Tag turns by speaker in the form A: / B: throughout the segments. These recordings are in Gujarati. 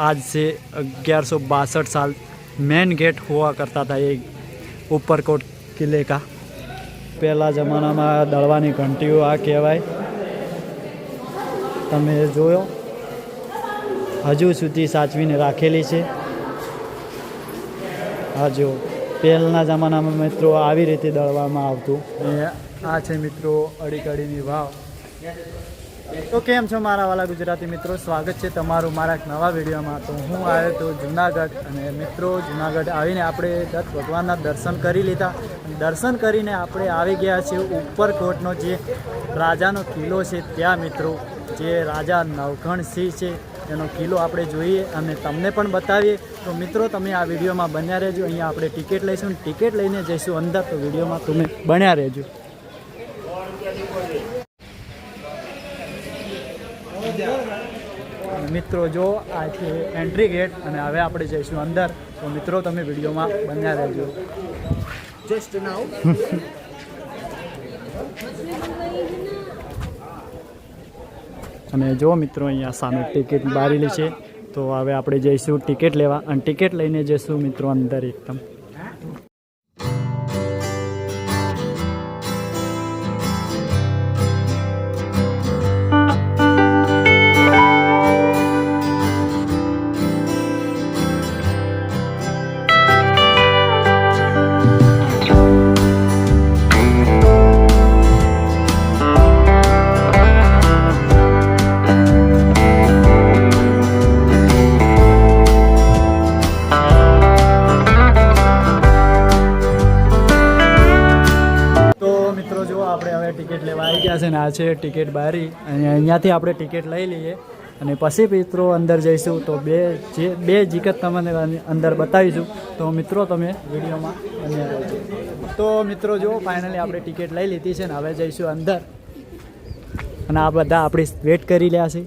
A: आज से ग्यारह सौ बासठ साल मेन गेट हुआ करता था ये ઉપરકોટ કિલ્લે કા પહેલાં જમાનામાં દળવાની ઘંટીઓ આ કહેવાય તમે જોયો હજુ સુધી સાચવીને રાખેલી છે આ જો પહેલના જમાનામાં મિત્રો આવી રીતે દળવામાં આવતું અને આ છે મિત્રો અડીકડીની વાવ તો કેમ છો મારા વાલા ગુજરાતી મિત્રો? સ્વાગત છે તમારું મારા નવા વિડીયોમાં. તો હું આવ્યો તો જુનાગઢ અને મિત્રો, જુનાગઢ આવીને આપણે દત્ત ભગવાનના દર્શન કરી લીધા. દર્શન કરીને આપણે આવી ગયા છીએ ઉપરકોટનો જે રાજાનો કિલ્લો છે ત્યાં મિત્રો. જે રાજા નવઘણ સિંહ છે એનો કિલ્લો આપણે જોઈએ અને તમને પણ બતાવીએ. તો મિત્રો, તમે આ વિડીયોમાં બન્યા રહેજો. અહીંયા આપણે ટિકિટ લઈશું ટિકિટ લઈને જઈશું અંદર. તો વિડીયોમાં તમે બન્યા રહેજો. મિત્રો, જો આ છે એન્ટ્રી ગેટ અને હવે આપણે જઈશું અંદર. તો મિત્રો, તમે વિડીયોમાં બન્યા રહેજો.
B: જસ્ટ નાઉ
A: અને જો મિત્રો, અહીંયા સામે ટિકિટ બારેલી છે, તો હવે આપણે જઈશું ટિકિટ લેવા. અને ટિકિટ લઈને જઈશું મિત્રો, અંદર એકદમ. ને આ છે, ટિકિટ બારી. અને અહીંયાથી આપણે ટિકિટ લઈ લઈએ. અને પછી મિત્રો અંદર જઈશું તો બે જે, બે જીકત તમને અંદર બતાવીશું. તો મિત્રો તમે વિડીયોમાં બન્યા તો મિત્રો જો ફાઇનલી આપણે ટિકિટ લઈ લીધી છે ને હવે જઈશું અંદર. અને આ બધા આપણી વેટ કરી રહ્યા છે.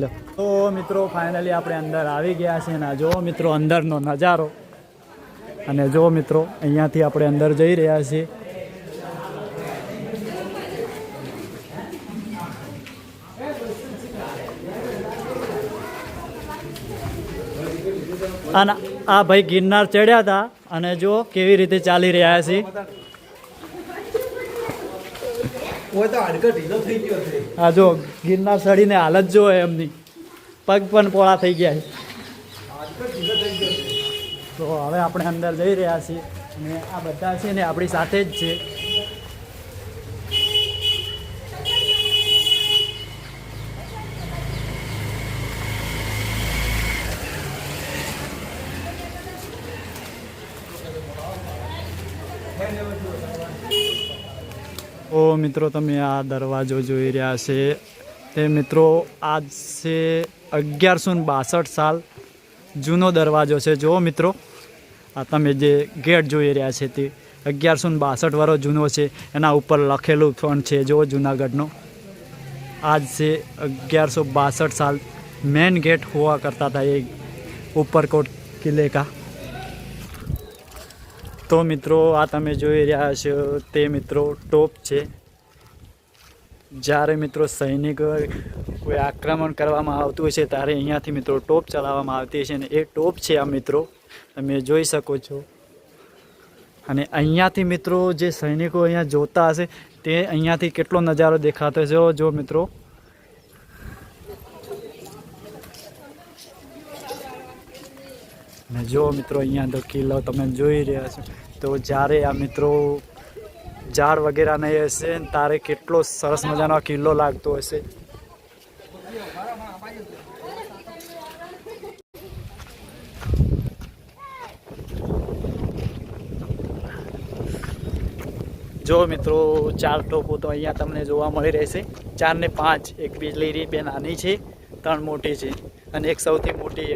A: લો. તો મિત્રો ફાઇનલી આપણે અંદર આવી ગયા છે અને આ જો મિત્રો અંદરનો નજારો. અને જો મિત્રો અહીંયાથી આપણે અંદર જઈ રહ્યા છીએ. અને આ ભાઈ ગિરનાર ચડ્યા હતા અને જો કેવી રીતે ચાલી રહ્યા છે. આ જો ગિરનાર ચડીને હાલત જો એમની. પગ પણ પોળા થઈ ગયો છે. તો હવે આપણે અંદર જઈ રહ્યા છીએ. અને આ બધા છે ને આપણી સાથે જ છે. તો મિત્રો, તમે આ દરવાજો જોઈ રહ્યા છે. તે મિત્રો, આજ છે અગિયારસો બાસઠ સાલ જૂનો દરવાજો છે. જુઓ મિત્રો, આ તમે જે ગેટ જોઈ રહ્યા છે તે અગિયારસો બાસઠ વર્ષ જૂનો છે. એના ઉપર લખેલું ફોન છે. જુઓ જૂનાગઢનો. આજ છે અગિયારસો બાસઠ સાલ મેન ગેટ હોવા કરતા હતા એ ઉપરકોટ કિલ્લે કા તો મિત્રો, આ તમે જોઈ રહ્યા છો તે મિત્રો ટોપ છે. જ્યારે મિત્રો સૈનિક કોઈ આક્રમણ કરવામાં આવતું હોય છે, ત્યારે અહીંયાથી મિત્રો ટોપ ચલાવવામાં આવતી છે અને એ ટોપ છે આ મિત્રો. તમે જોઈ શકો છો. અને અહીંયાથી મિત્રો જે સૈનિકો અહીંયા જોતા હશે, તે અહીંયાથી કેટલો નજારો દેખાતો છે જો મિત્રો. અને જો મિત્રો અહીંયા તો કિલ્લો તમે જોઈ રહ્યા છો. તો જ્યારે આ મિત્રો ઝાડ વગેરે નહીં હશે તારે કેટલો સરસ મજાનો કિલ્લો લાગતો હશે. જો મિત્રો, ચાર ટોપો તો અહીંયા તમને જોવા મળી રહેશે. ચાર ને પાંચ, એક બિજલીરી બે નાની છે, ત્રણ મોટી છે અને એક સૌથી મોટી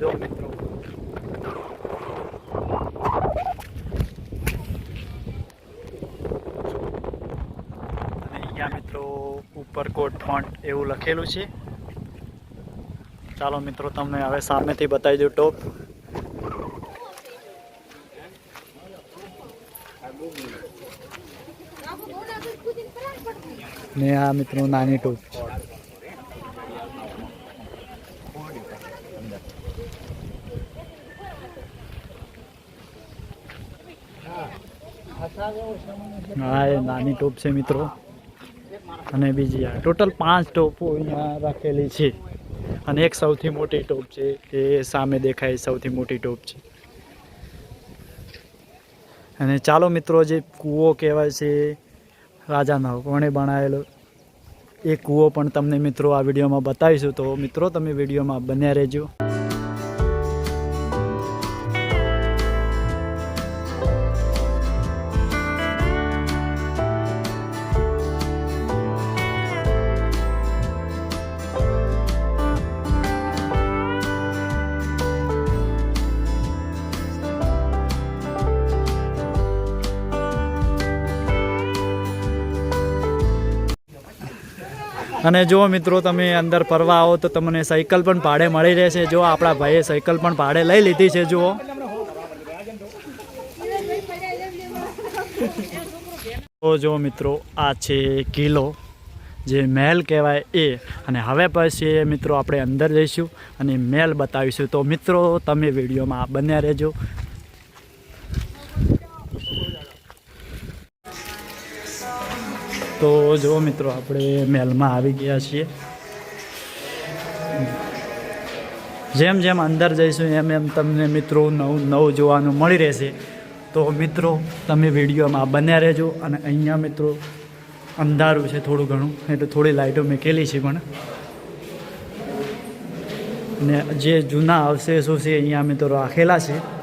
A: જો મિત્રો રોડ ફ્રન્ટ એવું લખેલું છે. ચાલો મિત્રો, તમને હવે સામેથી બતાવી દઉં ટોપ ને આ મિત્રો નાની ટોપ હા, એ નાની ટોપ છે મિત્રો. અને બીજી આ ટોટલ પાંચ ટોપો અહીંયા રાખેલી છે. અને એક સૌથી મોટી ટોપ છે, એ સામે દેખાય સૌથી મોટી ટોપ છે. અને ચાલો મિત્રો, જે કૂવો કહેવાય છે, રાજાનો કોણે બનાવેલો, એ કૂવો પણ તમને મિત્રો આ વિડીયોમાં બતાવીશું. તો મિત્રો, તમે વિડીયોમાં બન્યા રહેજો. અને જો મિત્રો તમે અંદર ફરવા આવો તો તમને સાયકલ પણ ભાડે મળી રહેશે. જો આપણા ભાઈએ સાયકલ પણ ભાડે લઈ લીધી છે, જુઓ. તો જો મિત્રો, આ છે કિલ્લો, જે મહેલ કહેવાય એ. અને હવે પછી મિત્રો આપણે અંદર જઈશું અને મહેલ બતાવીશું. તો મિત્રો, તમે વિડીયોમાં બન્યા રહેજો. તો જો મિત્રો, આપણે મહેલમાં આવી ગયા છીએ. જેમ જેમ અંદર જઈશું, એમ એમ તમને મિત્રો નવું નવું જોવાનું મળી રહેશે. તો મિત્રો, તમે વિડીયોમાં બન્યા રહેજો અને અહીંયા મિત્રો અંધારું છે થોડું ઘણું, એટલે થોડી લાઇટો મૂકેલી છે પણ. ને જે જૂના અવશેષો છે, અહીંયા મિત્રો રાખેલા છે.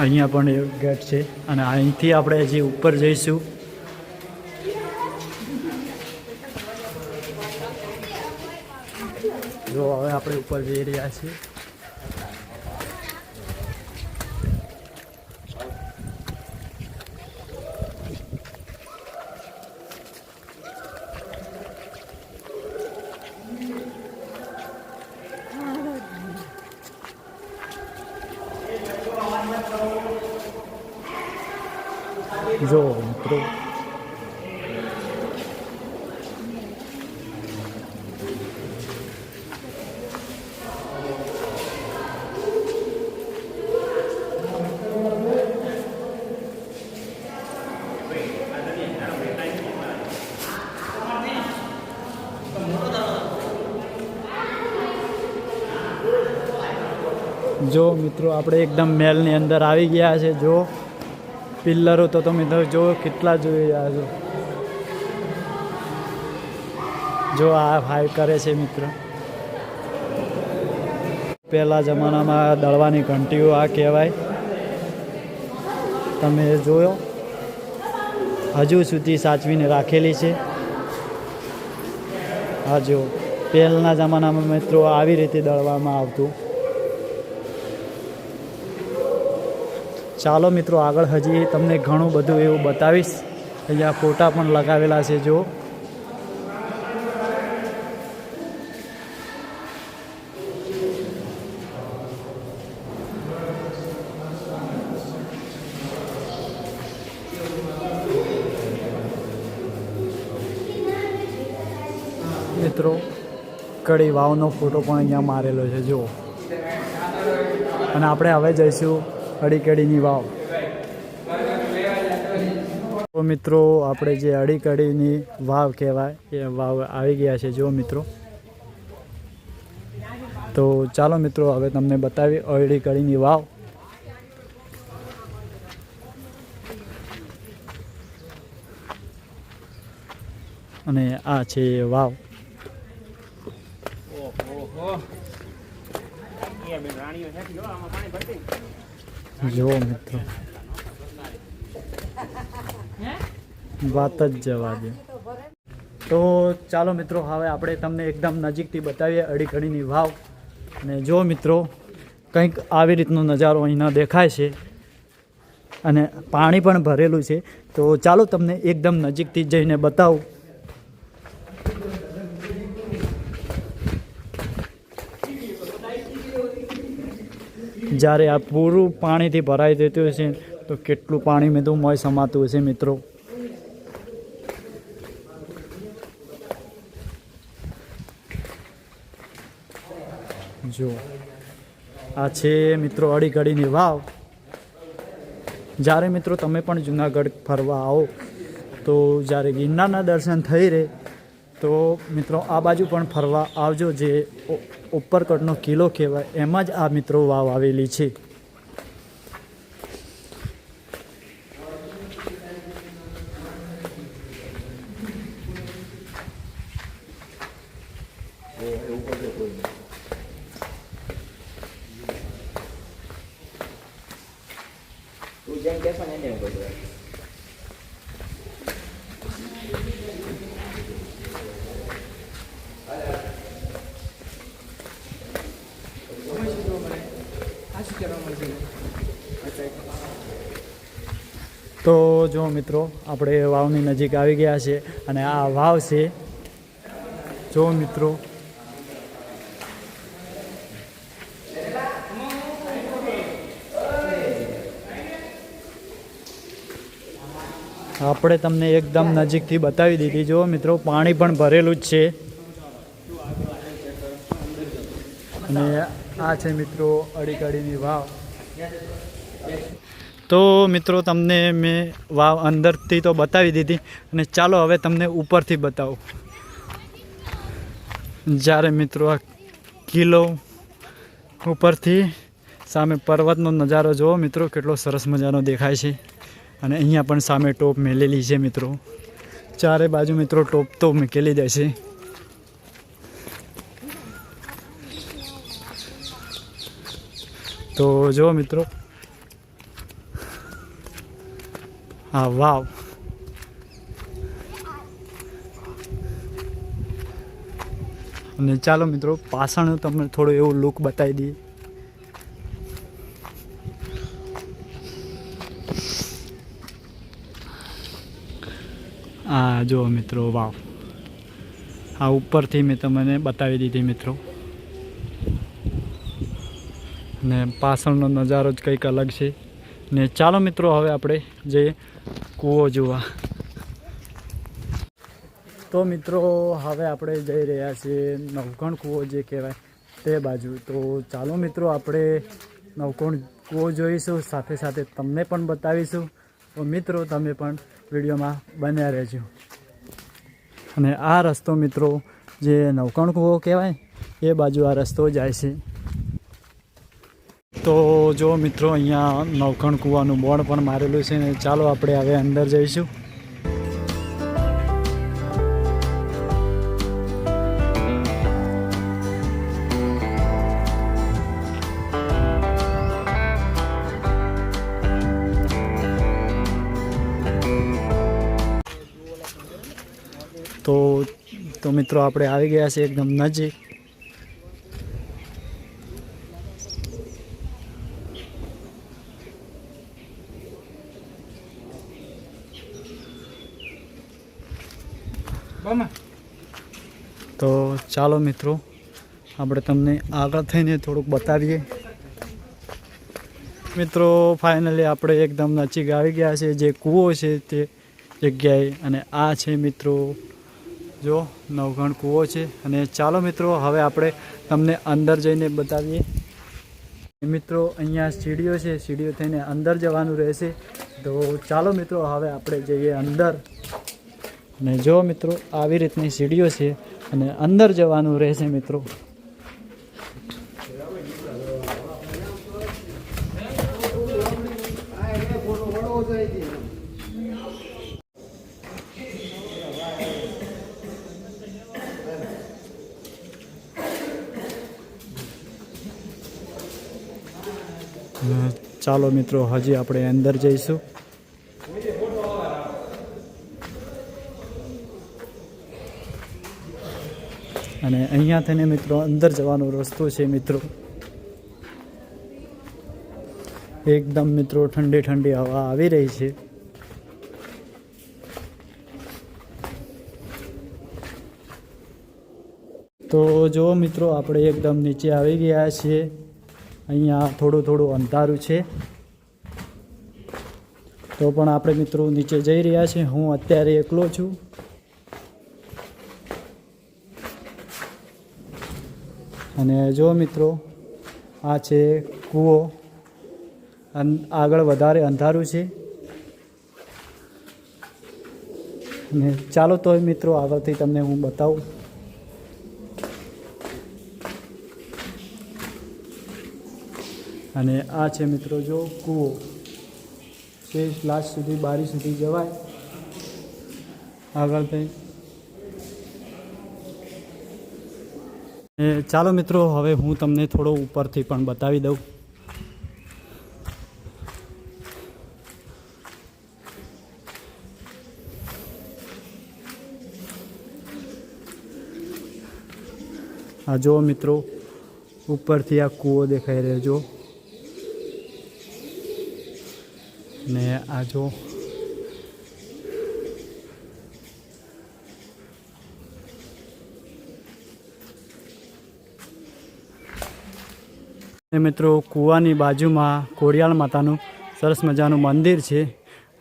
A: અહીંયા પણ એક ગેટ છે અને અહીંથી આપણે જે ઉપર જઈશું. જો હવે આપણે ઉપર જઈ રહ્યા છીએ જો મિત્રો જો મિત્રો, આપણે એકદમ મેલની અંદર આવી ગયા છે. જો પિલ્લરો, તો તમે જો કેટલા જોઈ રહ્યા છો. જો આ હાઈ કરે છે મિત્ર. પહેલા જમાનામાં દળવાની ઘંટીઓ આ કહેવાય. તમે જોયો? હજુ સુધી સાચવીને રાખેલી છે. હા, જો. પહેલાંના જમાનામાં મિત્રો આવી રીતે દળવામાં આવતું. ચાલો મિત્રો, આગળ હજી તમને ઘણું બધું એવું બતાવીશ. અહીંયા ફોટા પણ લગાવેલા છે જો મિત્રો, કડી વાવનો ફોટો પણ અહીંયા મારેલો છે, જુઓ. અને આપણે હવે જઈશું અડીકડીની વાવ. તો મિત્રો, આપણે જે અડીકડીની વાવ કહેવાય, એ વાવ આવી ગયા છે. જો મિત્રો. તો ચાલો મિત્રો, હવે તમને બતાવી અડીકડીની વાવ. અને આ છે વાવ. જુઓ મિત્રો વાત જ જવા દે. તો ચાલો મિત્રો, હવે આપણે તમને એકદમ નજીકથી બતાવીએ અડીઘડીની વાવ. અને જો મિત્રો, કંઈક આવી રીતનો નજારો અહીંના દેખાય છે અને પાણી પણ ભરેલું છે. તો ચાલો તમને એકદમ નજીકથી જઈને બતાવું. જ્યારે આ પૂરું પાણીથી ભરાઈ દેતું હશે, તો કેટલું પાણી મેં તો મોય સમાતું હશે મિત્રો. જો, આ છે મિત્રો અડીઘડીની વાવ. જ્યારે મિત્રો તમે પણ જુનાગઢ ફરવા આવો, તો જ્યારે ગિરનારના દર્શન થઈ રહે તો મિત્રો, આ બાજુ પણ ફરવા આવજો. જે ઉપરકોટનો કિલ્લો કહેવાય, એમાં જ આ મિત્રો વાવ આવેલી છે.
C: જેમ એને
A: તો જો મિત્રો, આપણે વાવની નજીક આવી ગયા છે અને આ વાવ છે. જો મિત્રો, આપણે તમને એકદમ નજીકથી બતાવી દીધી. જો મિત્રો, પાણી પણ ભરેલું જ છે. અને આ છે મિત્રો અડીકડીની વાવ. તો મિત્રો તમને મેં વાવ અંદરથી તો બતાવી દીધી અને ચાલો હવે તમને ઉપરથી બતાવું. જ્યારે મિત્રો આ કિલ્લો ઉપરથી સામે પર્વતનો નજારો જુઓ, મિત્રો કેટલો સરસ મજાનો દેખાય છે. અને અહીંયા પણ સામે ટોપ મેલેલી છે મિત્રો. ચારે બાજુ મિત્રો ટોપ તો મૂકેલી જાય છે તો જો મિત્રો હા વાવ અને ચાલો મિત્રો પાછળ તમને થોડો એવો લુક બતાવી દઈએ. આ જો મિત્રો વાવ આ ઉપરથી મેં તમને બતાવી દીધી મિત્રો. ને પાછળનો નજારો જ કંઈક અલગ છે. ને ચાલો મિત્રો, હવે આપણે જઈએ કૂવો જોવા. તો મિત્રો, હવે આપણે જઈ રહ્યા છીએ નવકણ કૂવો જે કહેવાય તે બાજુ. તો ચાલો મિત્રો, આપણે નવકોણ કૂવો જોઈશું, સાથે સાથે તમને પણ બતાવીશું. તો મિત્રો, તમે પણ વિડીયોમાં બન્યા રહેજો. અને આ રસ્તો મિત્રો, જે નવકણ કૂવો કહેવાય, એ બાજુ આ રસ્તો જાય છે. તો જો મિત્રો, અહીંયા નવખણ કૂવાનું બોર્ડ પણ મારેલું છે ને, ચાલો આપણે હવે અંદર જઈશું. તો તો મિત્રો, આપણે આવી ગયા છે એકદમ નજીક. તો ચાલો મિત્રો, આપણે તમને આગળ થઈને થોડુંક બતાવીએ. મિત્રો ફાઇનલી આપણે એકદમ નજીક આવી ગયા છે. જે કૂવો છે તે જગ્યાએ અને આ છે મિત્રો, જો નવઘણ કૂવો છે. અને ચાલો મિત્રો, હવે આપણે તમને અંદર જઈને બતાવીએ. મિત્રો, અહીંયા સીડીઓ છે. સીડીઓ થઈને અંદર જવાનું રહેશે. તો ચાલો મિત્રો, હવે આપણે જઈએ અંદર. અને જો મિત્રો આવી રીતની સીડીઓ છે અને અંદર જવાનું રહેશે મિત્રો. ચાલો મિત્રો, હજી આપણે અંદર જઈશું. અને અહીંયા થઈને મિત્રો, અંદર જવાનો રસ્તો છે મિત્રો. એકદમ મિત્રો, ઠંડી ઠંડી હવા આવી રહી છે. તો જો મિત્રો, આપણે એકદમ નીચે આવી ગયા છીએ. અહીંયા થોડું થોડું અંધારું છે. તો પણ આપણે મિત્રો નીચે જઈ રહ્યા છીએ. હું અત્યારે એકલો છું. અને જો મિત્રો, આ છે કૂવો. આગળ વધારે અંધારું છે. અને ચાલો તો મિત્રો આગળથી તમને હું બતાવું. અને આ છે મિત્રો જો કૂવો. શેષ લાસ્ટ સુધી બારી સુધી જવાય. આગળ એ ચાલો મિત્રો, હવે હું તમને થોડો ઉપરથી પણ બતાવી દઉં. આ જો મિત્રો, ઉપરથી આ કૂવો દેખાઈ રહ્યો જો ને આ જો મિત્રો, કૂવાની બાજુમાં કોડિયાળ માતાનું સરસ મજાનું મંદિર છે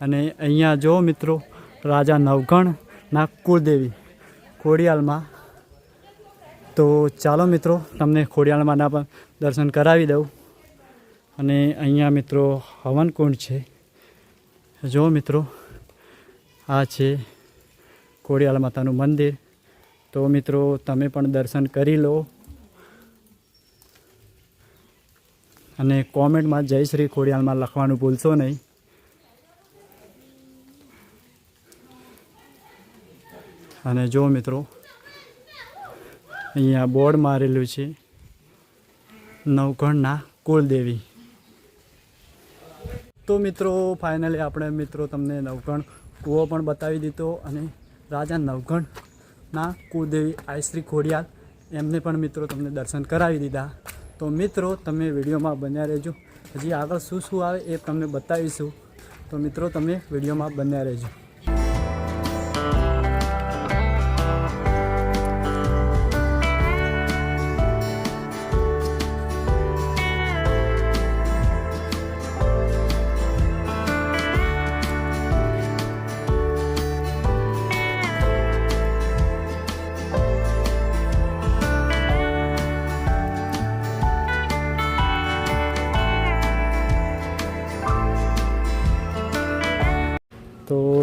A: અને અહીંયા જો મિત્રો, રાજા નવગણના કુળદેવી ખોડિયાલમાં તો ચાલો મિત્રો, તમને ખોડિયાલમાંના પણ દર્શન કરાવી દઉં. અને અહીંયા મિત્રો હવનકુંડ છે. જો મિત્રો, આ છે ખોડિયાલ માતાનું મંદિર. તો મિત્રો, તમે પણ દર્શન કરી લો. અને કોમેન્ટમાં જય શ્રી ખોડિયાલમાં લખવાનું ભૂલશો નહીં. અને જો મિત્રો, અહીંયા બોર્ડ મારેલું છે, નવગણના કુળદેવી. તો મિત્રો, ફાઇનલી આપણે મિત્રો તમને નવગણ કૂવો પણ બતાવી દીધો અને રાજા નવગણના કુળદેવી આયશ્રી ખોડિયાલ એમને પણ મિત્રો તમને દર્શન કરાવી દીધા. તો મિત્રો, તમે વિડીયોમાં બન્યા રહેજો. હજી આગળ શું શું આવે એ તમને બતાવીશું. તો મિત્રો, તમે વિડીયોમાં બન્યા રહેજો.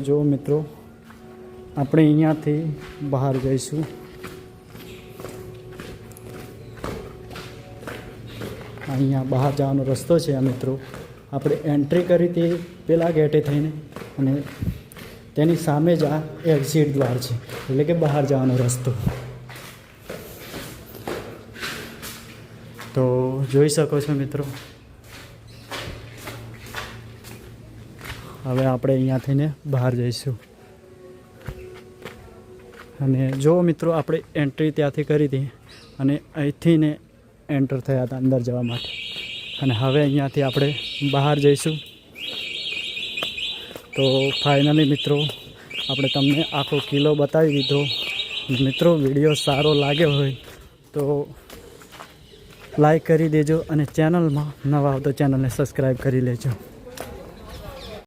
A: જો મિત્રો, આપણે અહીંયાથી બહાર જઈશું. અહીંયા બહાર જવાનો રસ્તો છે આ મિત્રો. આપણે એન્ટ્રી કરી હતી પેલા ગેટે થઈને અને તેની સામે જ આ એક્ઝિટ દ્વાર છે. એટલે કે બહાર જવાનો રસ્તો. તો જોઈ શકો છો મિત્રો હવે આપણે અહીંયા થઈને બહાર જઈશું. અને જો મિત્રો, આપણે એન્ટ્રી ત્યાંથી કરી હતી અને અહીંથી ને એન્ટર થયા હતા અંદર જવા માટે. અને હવે અહીંયાથી આપણે બહાર જઈશું. તો ફાઇનલી મિત્રો, આપણે તમને આખો કિલ્લો બતાવી દીધો. મિત્રો, વીડિયો સારો લાગ્યો હોય તો લાઈક કરી દેજો અને ચેનલમાં નવા આવતો ચેનલને સબસ્ક્રાઈબ કરી લેજો.